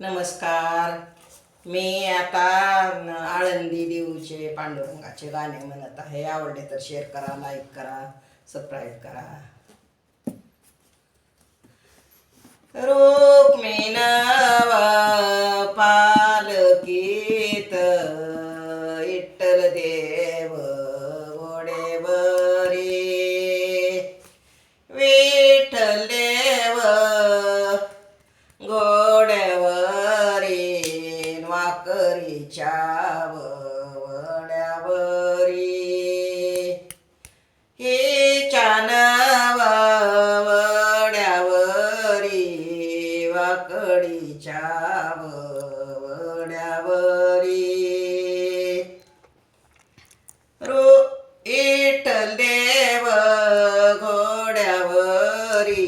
नमस्कार. मी आता आळंदी देऊचे पांडुरंगाचे गाणे म्हणत आहे. आवडले तर शेअर करा लाईक करा सबस्क्राईब करा. रो वड्यावरी हे चानव वड्यावरी वाकडीच्या वड्यावरी रो इठल देव घोड्यावरी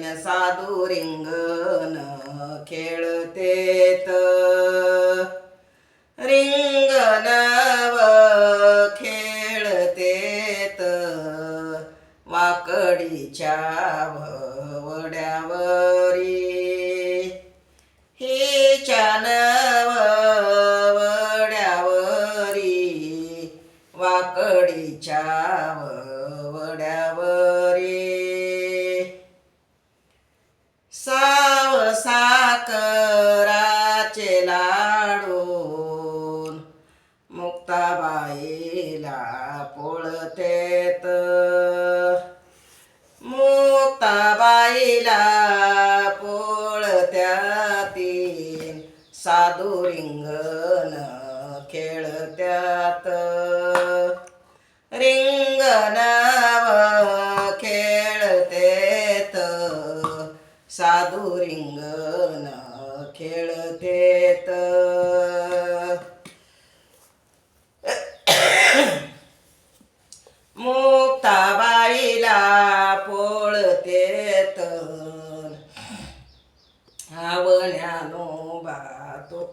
न साधू रिंगण खेळतेत. रिंगणव खेळतेत. वाकडीच्या भवड्यावरी हिच्या नवड्यावरी वड्यावरी. वाकडीच्या वड्यावरी. साव साकराचे ला साधू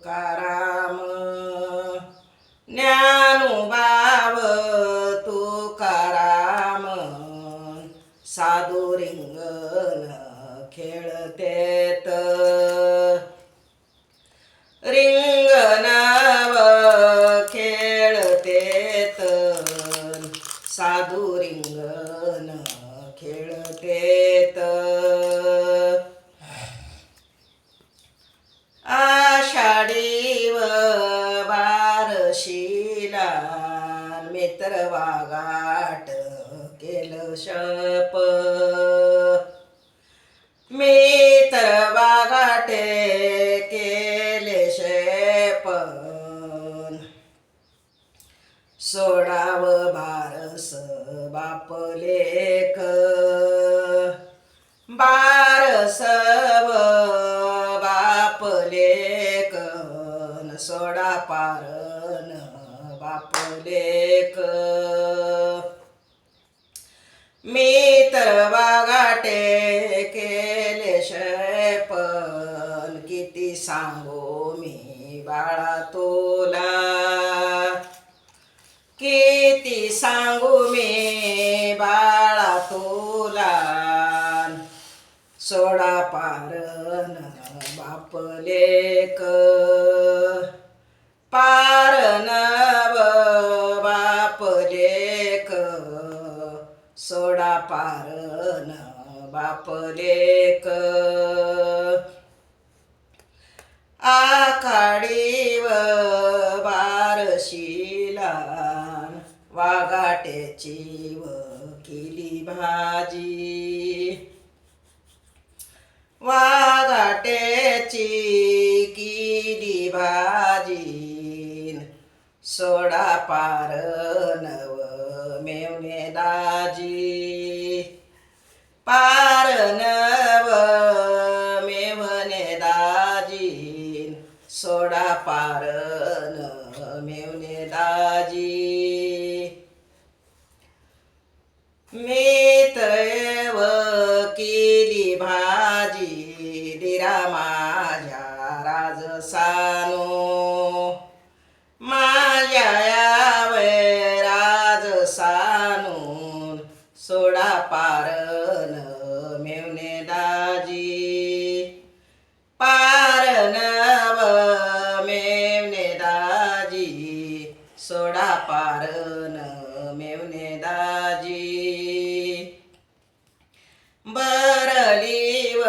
तुकाराम. ज्ञानुबाव तुकाराम. साधू रिंगण खेळतेत रिंगणाव खेळतेत. साधू रिंग तर वागाट केलं शप. मी तर वागाटे केले शेप. सोडाव बारस बापलेक बारसव बापलेक सोडा पारन बापलेक मी तर वागाटे केले शैपल किती सांगू मी बाळा तोला. किती सांगू मी बाळा तुला. सोडा पारन बापलेक पारण सोडा पारन बाप लेक आखाडीव बारशीला वाघाट्याची व केली भाजी. वाघाट्याची केली भाजी. सोडा पार मी तैव केली भाजी दिरा माझ्या राजसानो. माझ्या यावे राजसानून सोडा पारन मेवने दाजी. पा बरलीव